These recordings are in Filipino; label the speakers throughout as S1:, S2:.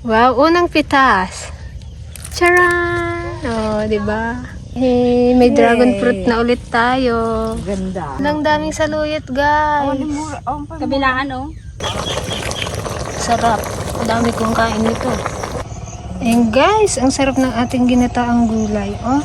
S1: Wow, unang pitas. Charan! Oh, di ba? Hey, may dragon fruit na ulit tayo.
S2: Ganda.
S1: Ang daming saluyot, guys.
S2: Kabilaan, oh.
S1: Sarap. Ang dami kong kain nito. And guys, ang sarap ng ating ginataang gulay. Oh.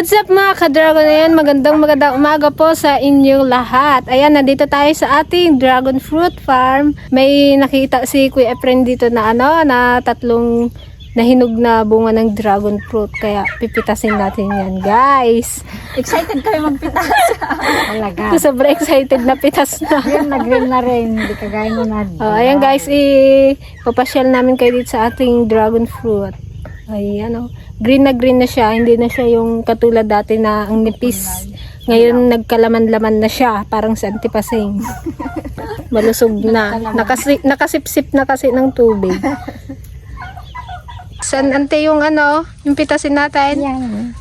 S1: What's up mga ka-dragon na yan? Magandang magandang umaga po sa inyong lahat. Ayan, nandito tayo sa ating dragon fruit farm. May nakita si Kuya Efren dito na ano, na tatlong nahinog na bunga ng dragon fruit. Kaya pipitasin natin yan, guys.
S2: Excited kayo magpitas. Talaga.
S1: Sobrang excited na pitas na.
S2: Green na green na rin. Hindi kagaya mo na.
S1: Oh, ayan guys, i-papasyal namin kayo dito sa ating dragon fruit. Ayan oh. Green na green na siya, hindi na siya yung katulad dati na ang nipis. Ngayon nagkalaman-laman na siya, parang sa antipasing. Malusog na. Nakasi, nakasipsip na kasi ng tubig. San ante yung ano, yung pitasin natin?
S2: Yan.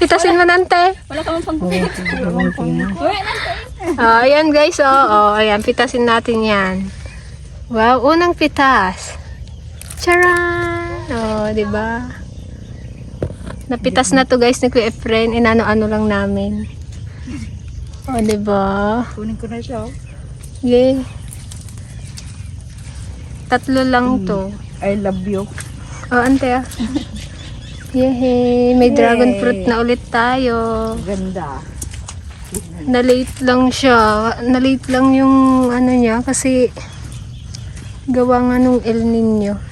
S1: Pitasin mo nante.
S2: Wala ka mong pagpupit.
S1: Oh, ayan guys, oh, oh, ayan, pitasin natin yan. Wow, unang pitas. Charan! Oh, di ba? Napitas na to guys ni Kuya Efren, inano-ano lang namin. Oh, di ba?
S2: Kunin ko na siya. oh.
S1: Yay. Tatlo lang to.
S2: I love you.
S1: Oh, ante ah. Yehey, may dragon fruit na ulit tayo.
S2: Ganda.
S1: Na-late lang siya. Na-late lang yung ano niya kasi gawa nga nung El Nino.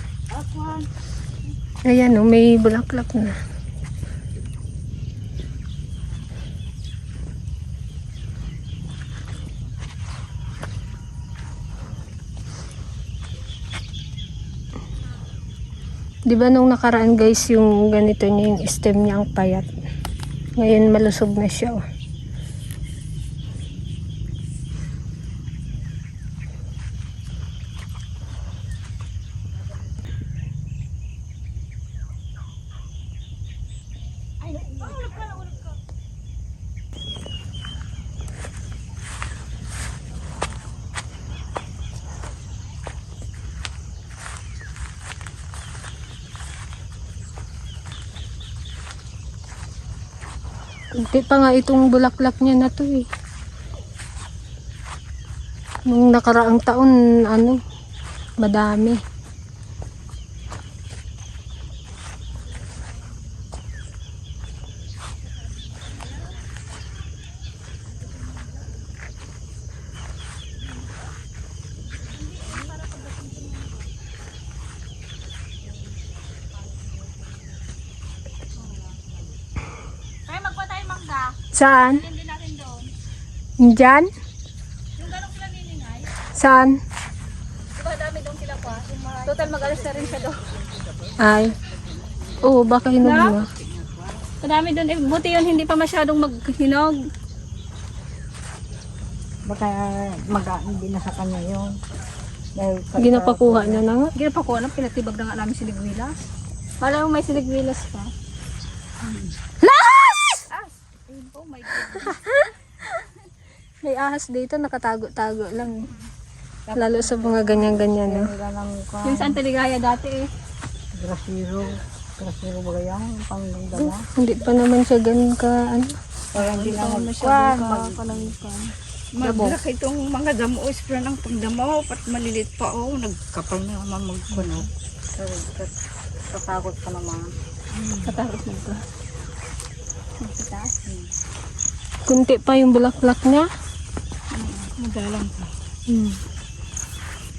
S1: Ayan o, may bulaklak na. Di ba nung nakaraan guys yung ganito niya yung stem niya ang payat. Ngayon malusog na siya. oh. Kunti pa nga itong bulaklak niya na to eh. Nung nakaraang taon, ano, madami. Saan? Diyan?
S2: Yung ganong sila niningay.
S1: Saan?
S2: Diba dami doon sila pa. Total mag-alas na rin siya doon.
S1: Ay. Oo, baka hinog na.
S2: Madami doon. Eh, buti yun hindi pa masyadong maghinog.
S3: Baka mag hindi na sa kanya yun. Dahil
S1: Ginapakuha niya na nga.
S2: Hindi na. Pinatibag na nga namin siligwilas. Malay mo may siligwilas pa. My God.
S1: May ahas dito, nakatago-tago lang. Lalo sa mga ganyan-ganyan. No?
S2: Yung saan taligaya dati eh.
S3: grasiro. Grasiro ba kaya? Yung pangganda
S1: Hindi pa naman siya ganun ka, ano.
S3: Kaya hindi na
S2: Masyadong
S3: magkuhan.
S2: ka
S3: Mag,
S2: palangkan.
S3: Maglaki itong mga damo. Spray ng pagdamo. Pat malilit pa. Oh, nagkapal na naman magkuno. Katakot pa naman.
S2: Katakot mo ka. Magpitaas.
S1: Kunti pa yung bulaklak niya.
S3: Magalang pa.
S1: Hmm.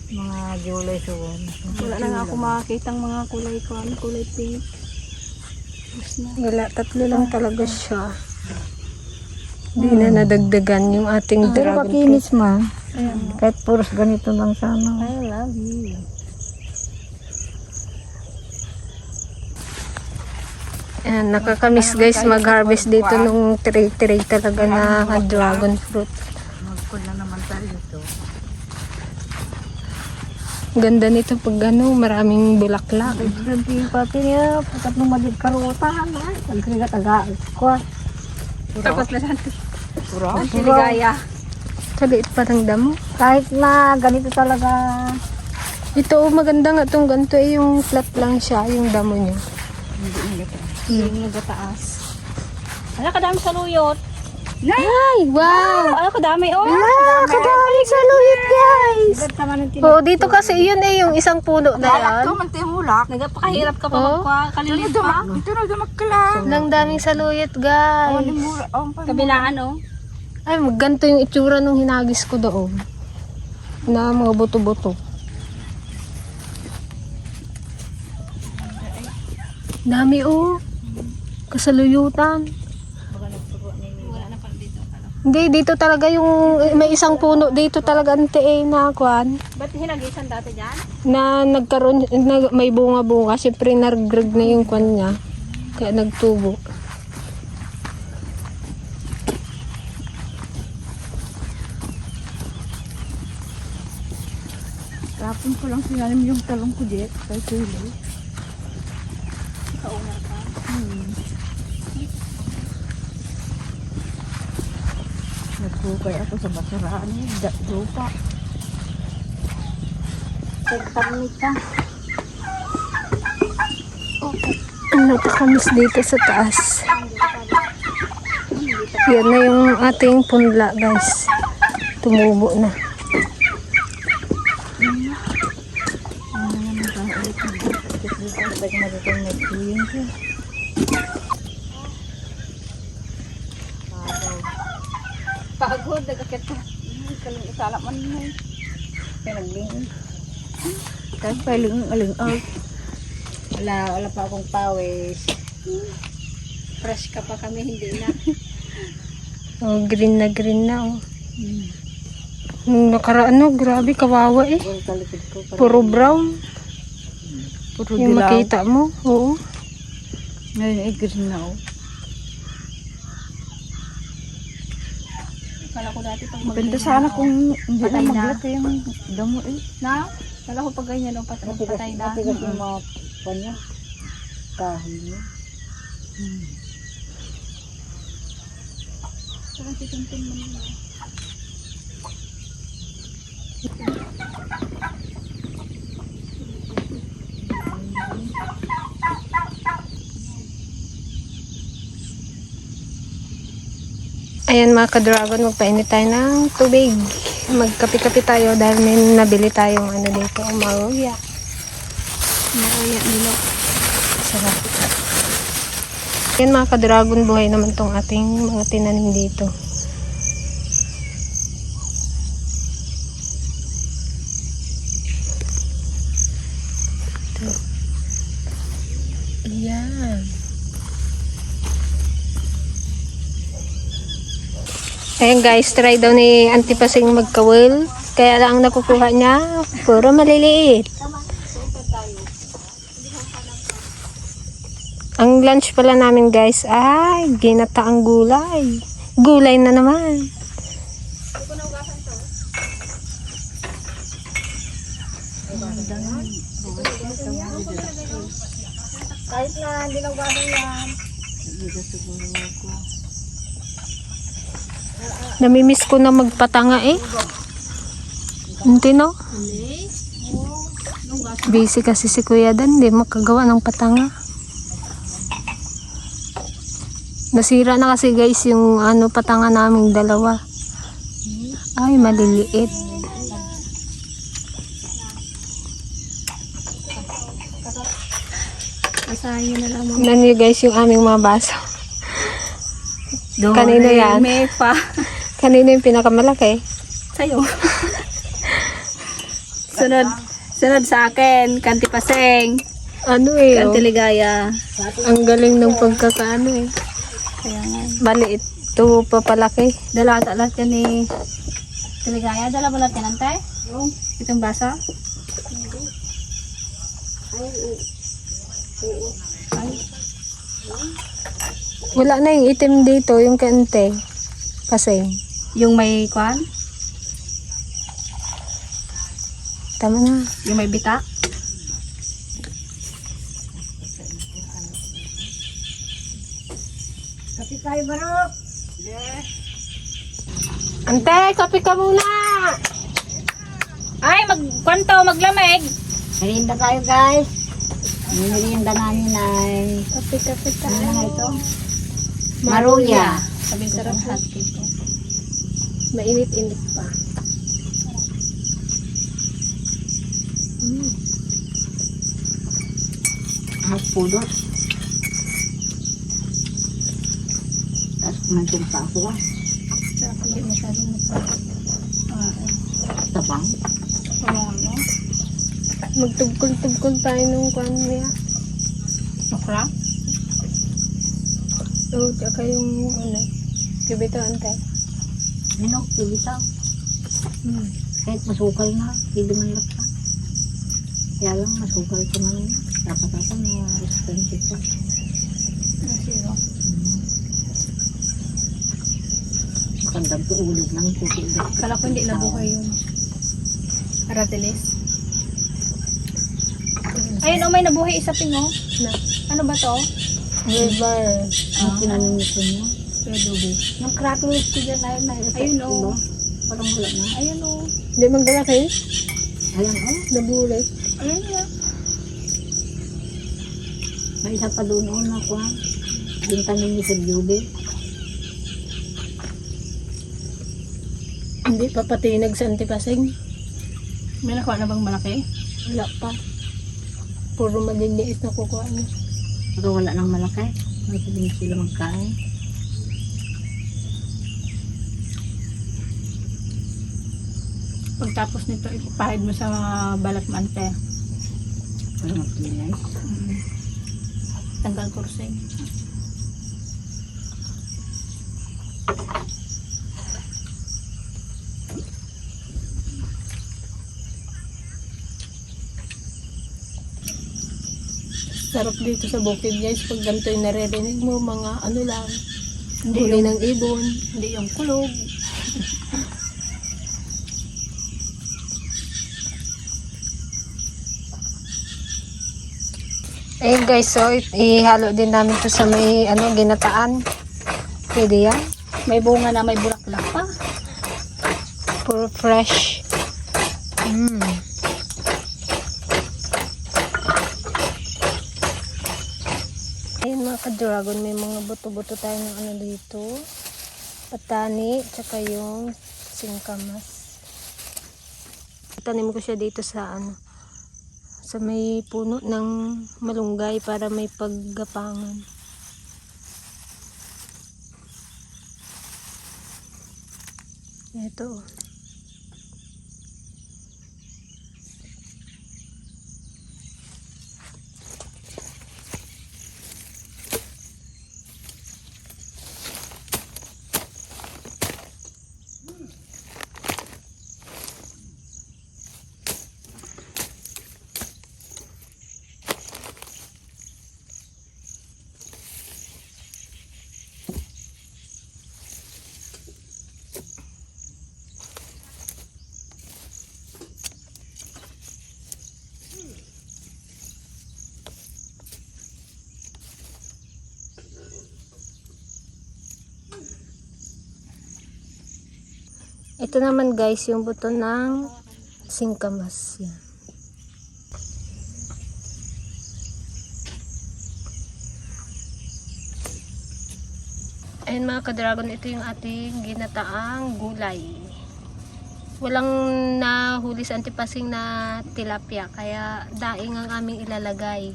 S3: Mga July so
S2: Wala na nga ako makakita ang mga kulay ko. Ano, kulay pink.
S1: Wala, tatlo lang talaga siya. Hindi na nadagdagan yung ating
S3: Pero
S1: dragon fruit.
S3: kakinis man. Kahit puros ganito lang sana.
S2: I love you.
S1: Ayan, nakakamiss guys mag-harvest dito nung tray-tray talaga na dragon fruit.
S3: Magkun na naman tayo dito.
S1: Ganda nito pag ano, maraming bulaklak.
S3: Sabi pati niya, pagkat nung malit karutan, ay, pagkrigat aga, kwa.
S2: Tapos na sa
S3: Pura?
S2: Siligaya.
S1: Kaliit pa ng damo.
S3: Kahit na ganito talaga,
S1: Ito, oh, maganda nga itong ganito eh, yung flat lang siya, yung damo niya.
S2: Yung nagataas. Ala, kadami sa luyot.
S1: Ay, wow!
S2: Ala, kadami. Oh,
S1: Ah, kadami sa luyot, guys!
S3: Ang
S1: Oh, dito kasi yun eh, yung isang puno na yan.
S3: man tayo mulak.
S2: nagpakahirap ka pa
S1: Oh.
S2: magkakalilit pa.
S3: Ito na dumakala.
S1: Nang daming saluyot, guys.
S3: oh, pa.
S2: Kabilaan, oh.
S1: Ay, ganito yung itsura nung hinagis ko doon. Na mga buto-buto. Dami oh. Kasaluyutan.
S2: Wala na pala dito.
S1: Hindi, dito talaga yung, may isang puno dito talaga ante eh, na kwan.
S2: Ba't hinagisan dati dyan?
S1: Na nagkaroon, na, may bunga-bunga. Siyempre, nag-grag na yung kwan niya. Kaya nagtubo.
S3: Kapon ko lang sinalim yung talong ko, Jet. Kay Kulo.
S2: Kaunar ka.
S3: Nagkukay ako sa basaraan. Da, lupa.
S2: Pagtamit ka.
S1: Ang napakamis dito sa taas. Yan na yung ating punla, guys. Tumubo na.
S3: Pag magkakang nagkuyin ko.
S2: Pagod, nagkakit ka. Kaling isala man mo.
S3: Pinagling. Tapos paling aling out. Wala, wala pa akong pawis.
S2: Fresh ka pa kami, hindi na.
S1: Oh, green na green na, oh. Nung nakaraan, no, grabe, kawawa eh.
S3: Puro kalipid ko.
S1: Puro brown.
S3: Puro
S1: Yung makita mo, oo.
S3: Ngayon ay green na oh.
S2: Kala ko dati pag
S3: Maganda sana kung hindi na
S2: Patay na.
S3: maglaki yung damo eh.
S2: Na? Kala ko pag ganyan, oh, pat patay na.
S3: Matigas yung mga kanya. Kahoy niya.
S2: Saan si Tuntun mo nila?
S1: Ayan mga ka-dragon, magpainit tayo ng tubig. Magkapi-kapi tayo dahil may nabili tayong ano dito, maruya.
S2: Makuya nila.
S1: Sarap. Yan mga ka-dragon, buhay naman tong ating mga tinanim dito. Ayan guys, try daw ni Auntie Pasing magkawil. Kaya lang ang nakukuha niya, puro maliliit. Ang lunch pala namin guys ay ginataang gulay. Gulay na naman.
S2: Kahit na hindi nagbasan yan.
S1: Namimiss ko na magpatanga eh. Hindi no? Busy kasi si Kuya Dan, hindi makagawa ng patanga. Nasira na kasi guys yung ano patanga naming dalawa. Ay, maliliit.
S2: Asahin na lang.
S1: Tignan niyo guys yung aming mga baso. Kanino yan?
S2: May pa.
S1: Kanino yung pinakamalaki?
S2: Sa'yo. sunod, sunod sa akin, Kanti Paseng,
S1: Ano eh, oh.
S2: Kanti Ligaya.
S1: Ang galing ng pagkakaano eh.
S2: Kaya nga.
S1: Bali, ito papalaki.
S2: Dala ata lahat yan ni Kaligaya. Dala ba lahat yan, Antay? Itong basa?
S1: Wala na yung itim dito, yung kante. Kasi,
S2: Yung may kwan?
S1: tama na.
S2: Yung may bitak?
S1: Ante, kape ka muna!
S2: Ay, magkwanto, maglamig.
S3: Merienda tayo guys. Merienda namin ay
S1: Kape, kape ka.
S3: ano nga ito? Maruya.
S2: Sabi sarap hot dito.
S1: Mainit-init pa.
S3: Half pudot. Tapos kumansin pa ako ah.
S2: Sarap hindi masyadong magpapit. Ah,
S3: Tabang.
S2: ano, ano?
S1: Magtugkol-tugkol tayo nung kwan niya.
S2: Okra?
S1: Oo, tsaka yung ano. Kibito, ante.
S3: Minok, bitaw.
S1: Hmm.
S3: Kahit masukal na, hindi man laksa. Kaya lang masukal ko man na. Dapat ako na expensive pa.
S2: Zero.
S3: Makandang ko ulog ng puti.
S2: Kala ko hindi nabuhay yung aratilis. Ayun, oh, may nabuhay isa pingo.
S1: Na.
S2: Ano ba to?
S1: River.
S3: Ang kinaninitin mo.
S2: Adobe.
S3: Yung crackles ko dyan ay may
S2: Ayun, oh.
S3: Parang wala na.
S2: Ayun, oh.
S1: Hindi maglalaki.
S3: Ayan oh.
S1: Nabulit.
S2: Ayun nga.
S3: May isa pa doon oh, na kuha. Yung tanim ni Sir Jude.
S1: Hindi pa patinag sa antipasing.
S2: May nakuha na bang malaki?
S1: Wala pa. Puro maliliit na kukuha niya.
S3: Pero wala nang malaki. May sabihin sila magkain.
S2: Pagtapos nito, ipahid mo sa balat mo, ante.
S3: Parang magkilay.
S2: Tanggal kursing.
S1: Sarap dito sa bukid guys. Pag ganito yung naririnig mo, mga ano lang.
S2: Hindi yung,
S1: ng ibon.
S2: hindi yung kulog.
S1: Ayun guys, so ihalo din namin to sa may ano, ginataan. Pwede yan.
S2: May bunga na may bulaklak pa.
S1: Puro fresh. Mm. Ayun mga ka-dragon, may mga buto-buto tayo ng ano dito. Patani, tsaka yung singkamas. Tanim ko siya dito sa ano, sa may puno ng malunggay para may paggapangan. Ito. oh. Ito naman guys, yung buto ng singkamas. Yan. Ayun mga ka-dragon, ito yung ating ginataang gulay. Walang nahuli sa antipasing na tilapia, kaya daing ang aming ilalagay.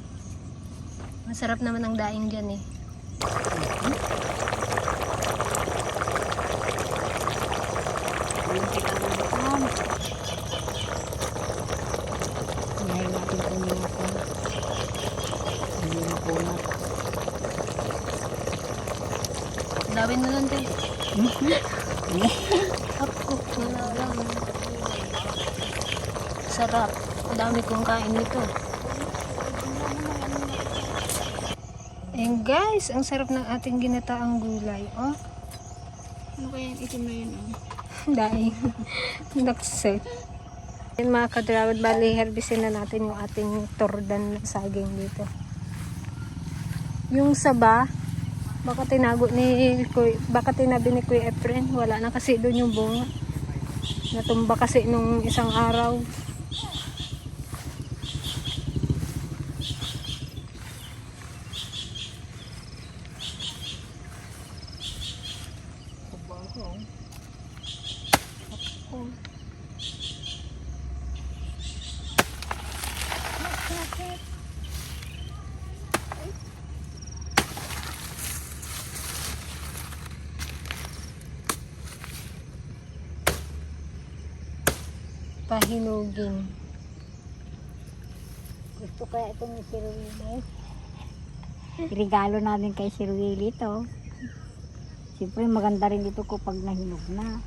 S1: Masarap naman ang daing dyan eh.
S3: Dawin mo
S1: lang din. Ako, wala lang. Sarap. Dami kong kain nito. Ayan guys, ang sarap ng ating ginataang gulay. Oh.
S2: Kaya yung itim na yun? Oh?
S1: dahil nakset. Ayan mga kadrawad, bali herbisin na natin yung ating tordan ng saging dito. Yung saba, baka tinago ni Kuy, baka tinabi ni Kuya Efren, wala na kasi doon yung bunga. Natumba kasi nung isang araw. Pahinugin.
S3: Gusto kaya ito ni Sir Willie. Regalo namin kay Sir Willie ito. Siyempre maganda rin ito ko pag nahinog na.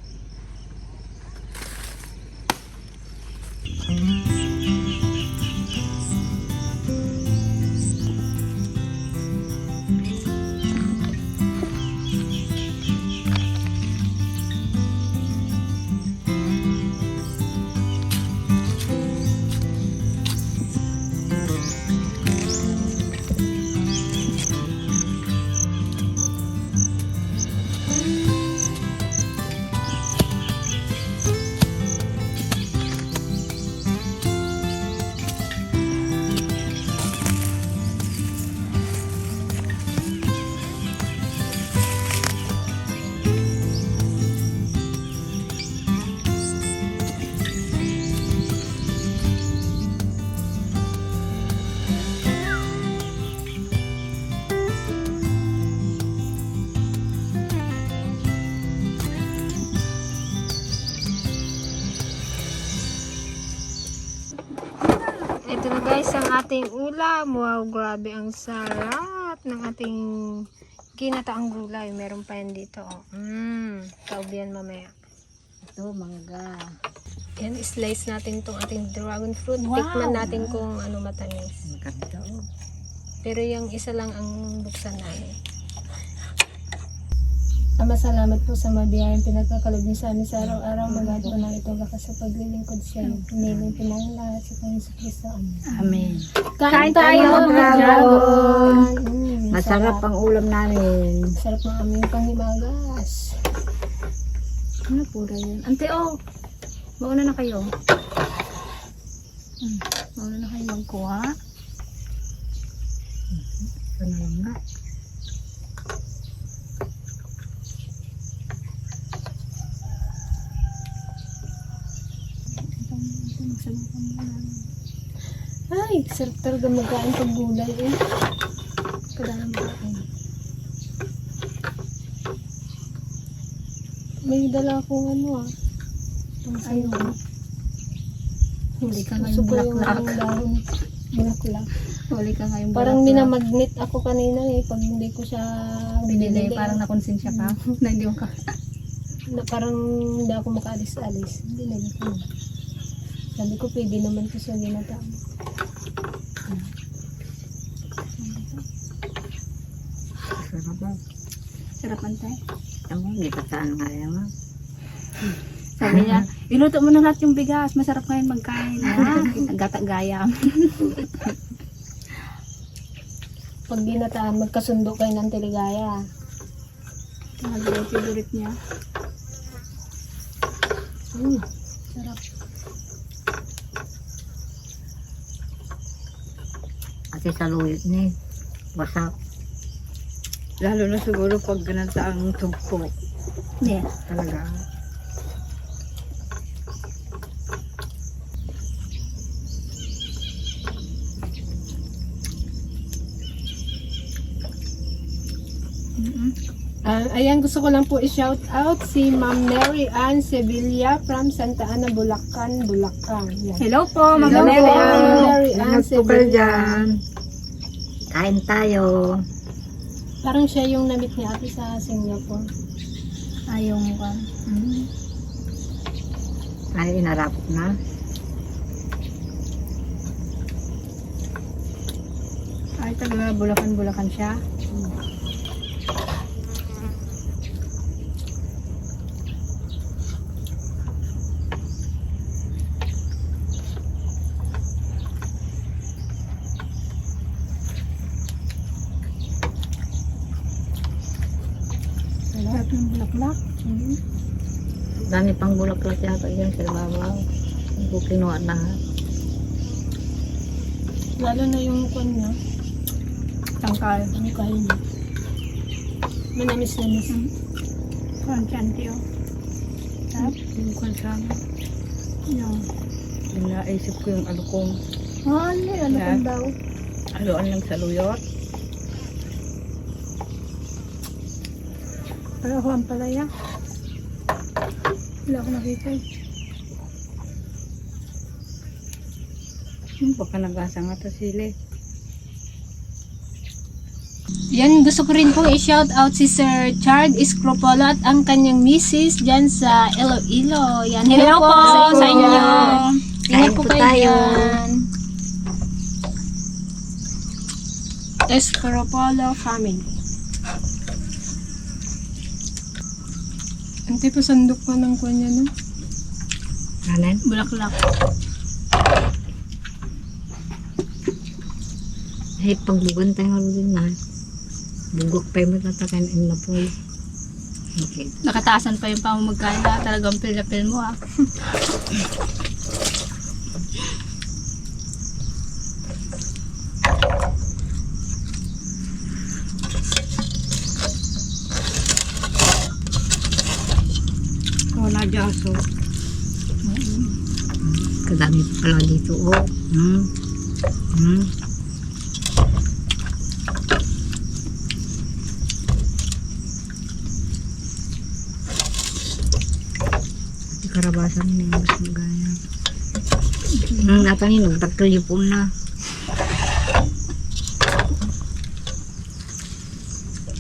S1: Ating ulam. Wow, grabe ang sarap ng ating ginataang gulay. Meron pa yan dito. Oh. Mmm, kaubian mamaya.
S3: Ito, mangga.
S1: Yan, slice natin itong ating dragon fruit.
S3: Wow.
S1: Tikman natin kung ano matamis.
S3: Maganda oh.
S1: Pero yung isa lang ang buksan namin. Ama, salamat po sa mabiyayang pinagkakalob niyo sa amin sa araw-araw. Magahat po na ito lakas sa paglilingkod siya. Piniling pinang lahat sa Panginoon sa Kristo. Amen. Kain
S3: tayo, mga dragon.
S1: Mm,
S3: Masarap ang ulam namin.
S1: Sarap ng aming panghimagas.
S2: Ano po yun? Ante, oh! Mauna na kayo. Hmm. Mauna na kayo magkuha.
S3: Ito na lang nga.
S1: Ay, sarap talaga magkain pag gulay eh. Kadang kain. May dala akong ano ah. Itong sayo.
S2: Huli ka ngayong bulaklak.
S1: Bulaklak.
S2: Huli ka ngayong
S1: Parang
S2: bulaklak.
S1: minamagnet ako kanina eh. Pag hindi ko siya
S2: Binili, parang nakonsensya ka. na hindi mo ka.
S1: na parang hindi ako makaalis-alis. Hindi na ko. Sabi ko, pwede naman ko siya ginataan.
S3: Sarap ba?
S2: Sarap ante.
S3: Ako, hindi pa saan nga yan ah.
S2: Sabi niya, iluto mo na lahat yung bigas. Masarap ngayon magkain. Ah, gata-gayam.
S1: Pag ginataan, magkasundo kayo ng teligaya.
S2: Mahal yung favorite niya.
S1: Mm, sarap.
S3: Kasi sa luyot ni, wasak. Lalo na siguro pag ganito ang tugpo.
S2: Yeah.
S3: Talaga.
S2: Mm-mm.
S1: Ah, ayan, gusto ko lang po i-shout out si Ma'am Mary Ann Sevilla from Santa Ana, Bulacan, Bulacan. Yan.
S2: Hello po, Ma'am
S1: Hello
S2: Mary
S1: po,
S2: Ann.
S1: Mary Ann Sevilla.
S3: Kain tayo.
S1: Parang siya yung namit ni ate sa Singapore.
S2: Ay, yung kan. Mm.
S3: Ay, inarap na.
S2: Ay, taga Bulacan-Bulacan siya. Sarap ng bulaklak.
S3: Dami pang bulaklak yata dyan sa babaw. Hindi ko kinuha lahat.
S1: Lalo na yung kwan niya.
S2: Tangkal.
S1: Ang kahal niya. Manamis-namis.
S2: Crunchanty, oh. Sarap.
S3: Yung kwan sana.
S2: Yung.
S3: Naisip ko yung alukong.
S2: Ah, ano, ano
S3: Yeah.
S2: kung daw?
S3: Haluan lang sa luyot.
S2: Pero ako ang palaya. Wala ko nakita eh.
S3: Hmm, baka nagasa nga to sili.
S1: Yan, gusto ko rin pong i-shout out si Sir Chard Escropolo at ang kanyang misis dyan sa Iloilo. Yan, hello, po, sa inyo. Ingat po kayo
S3: tayo.
S1: dyan. Escropolo family. Ante pa sandok pa ng kanya, no?
S3: Kanan?
S2: Bulaklak.
S3: Ay, pagbubantay nga rin na. Bugok pa yung matatakan in na po. Okay.
S2: Nakataasan pa yung pamamagkain na talagang pil na pil mo ah.
S3: Wala dyan so. Kadami pa pala dito. Oh. Hmm. Di karabasan na yung mas magaya. Natangin, nagtagtuloy po na.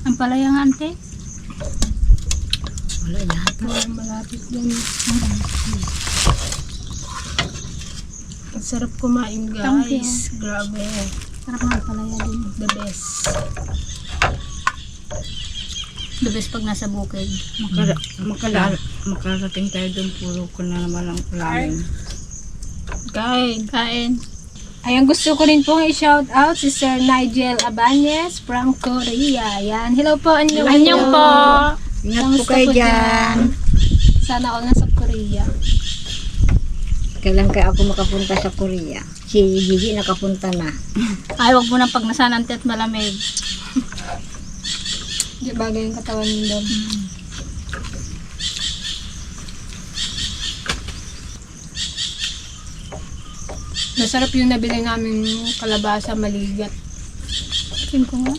S2: Ang palaya ante.
S3: Wala yata.
S1: Malapit yan. Ang sarap kumain, guys. Grabe.
S2: Sarap nga ang palaya din.
S1: The best.
S2: The best pag nasa bukid.
S3: Makara, makala, makarating tayo doon puro ko na naman ang ulamin.
S1: Kain.
S2: Kain.
S1: Ayan, gusto ko rin pong i-shout out si Sir Nigel Abanez from Korea. Yan. Hello po, anyong.
S2: Anyong po.
S3: Ingat po kayo
S1: po
S3: dyan.
S1: Sana all nasa Korea.
S3: Kailan kaya ako makapunta sa Korea? Si Gigi nakapunta na.
S2: Ay, wag mo nang pag nasa ante at malamig.
S1: Di bagay yung katawan nila. Masarap yung nabili namin kalabasa maligat.
S2: Kim ko nga.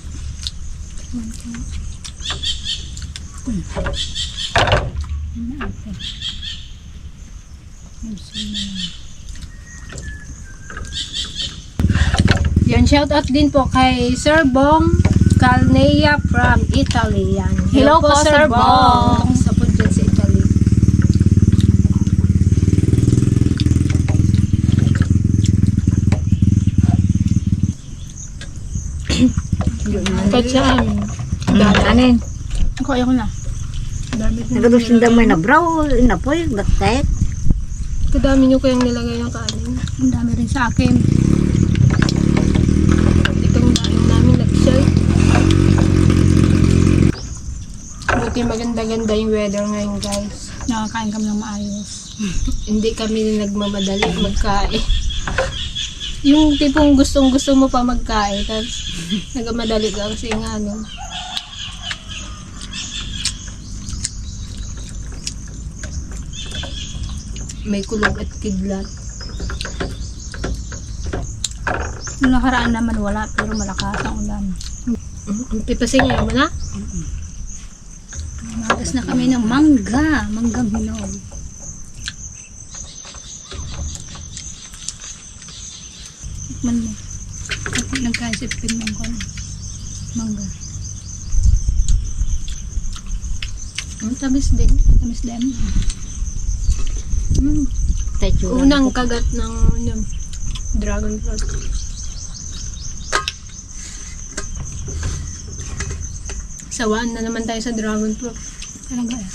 S1: Yan, shout out din po kay Sir Bong Calnea from Italy. Yan.
S2: Hello po, Sir Bong.
S1: Sa po dyan sa Italy. Kahit saan.
S3: Kanin.
S2: Ako, ayoko na.
S3: Nagadusin daw may na brow, na po yung bakit.
S1: Kadami nyo kayang nilagay ng kanin.
S2: Ang dami rin sa akin.
S1: Itong dami namin nag-shell. Buti maganda-ganda yung weather ngayon guys.
S2: Nakakain kami ng maayos.
S1: Hindi kami nagmamadali magkain. Yung tipong gustong gusto mo pa magkain, tapos nagmamadali ka kasi nga ano. May kulog at kidlat.
S2: Nung nakaraan naman wala, pero malakas ang ulan.
S1: Ang pipasing mo na?
S2: Magas na kami ng mangga. Manggang hinog. Tikman mo. Nagkaisip pin ng kon. Mangga.
S1: Ang tamis din.
S2: Tamis din. Mm.
S3: Tetsura.
S1: Unang kagat ng yung dragon fruit. Sawaan na naman tayo sa dragon fruit.
S2: Talaga eh.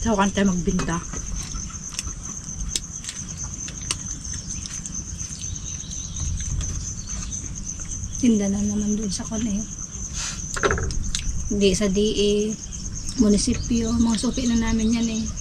S4: Sa so, tayo magbinta.
S2: Tinda na naman doon sa kone. Hindi sa DA, munisipyo, mga suki na namin yan eh.